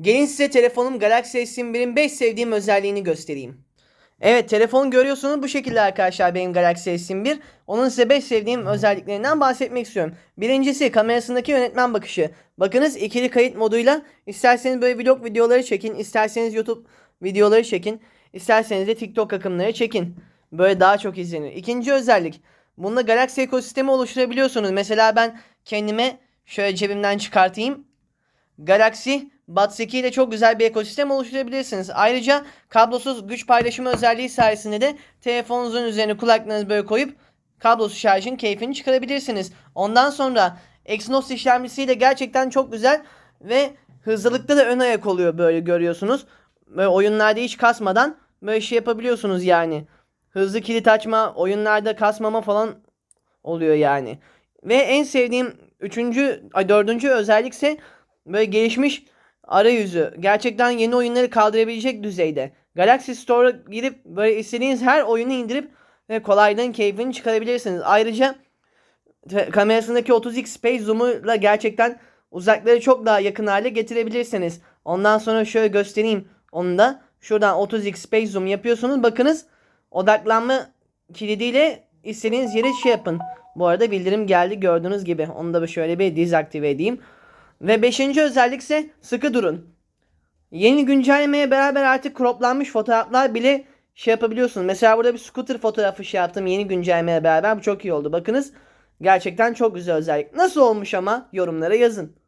Gelin size telefonum Galaxy S21'in 5 sevdiğim özelliğini göstereyim. Evet telefon görüyorsunuz bu şekilde arkadaşlar benim Galaxy S21. Onun size 5 sevdiğim özelliklerinden bahsetmek istiyorum. Birincisi kamerasındaki yönetmen bakışı. Bakınız ikili kayıt moduyla isterseniz böyle vlog videoları çekin, isterseniz YouTube videoları çekin, isterseniz de TikTok akımları çekin. Böyle daha çok izlenir. İkinci özellik. Bununla Galaxy ekosistemi oluşturabiliyorsunuz. Mesela ben kendime şöyle cebimden çıkartayım. Galaxy Buds 2 ile çok güzel bir ekosistem oluşturabilirsiniz. Ayrıca kablosuz güç paylaşımı özelliği sayesinde de telefonunuzun üzerine kulaklığınızı böyle koyup kablosuz şarjın keyfini çıkarabilirsiniz. Ondan sonra Exynos işlemcisiyle gerçekten çok güzel ve hızlılıkta da ön ayak oluyor böyle görüyorsunuz. Böyle oyunlarda hiç kasmadan böyle şey yapabiliyorsunuz yani. Hızlı kilit açma, oyunlarda kasmama falan oluyor yani. Ve en sevdiğim üçüncü, ay dördüncü özellikse böyle gelişmiş arayüzü. Gerçekten yeni oyunları kaldırabilecek düzeyde. Galaxy Store'a girip böyle istediğiniz her oyunu indirip ve kolaylığın keyfini çıkarabilirsiniz. Ayrıca te- kamerasındaki 30x Space Zoom'uyla gerçekten uzakları çok daha yakın hale getirebilirsiniz. Ondan sonra şöyle göstereyim onu da. Şuradan 30x Space Zoom yapıyorsunuz. Bakınız odaklanma kilidiyle istediğiniz yere şey yapın. Bu arada bildirim geldi gördüğünüz gibi. Onu da şöyle bir dizaktive edeyim. Ve beşinci özellik ise sıkı durun. Yeni güncellemeye beraber artık croplanmış fotoğraflar bile şey yapabiliyorsunuz. Mesela burada bir scooter fotoğrafı şey yaptım yeni güncellemeye beraber. Bu çok iyi oldu. Bakınız gerçekten çok güzel özellik. Nasıl olmuş ama yorumlara yazın.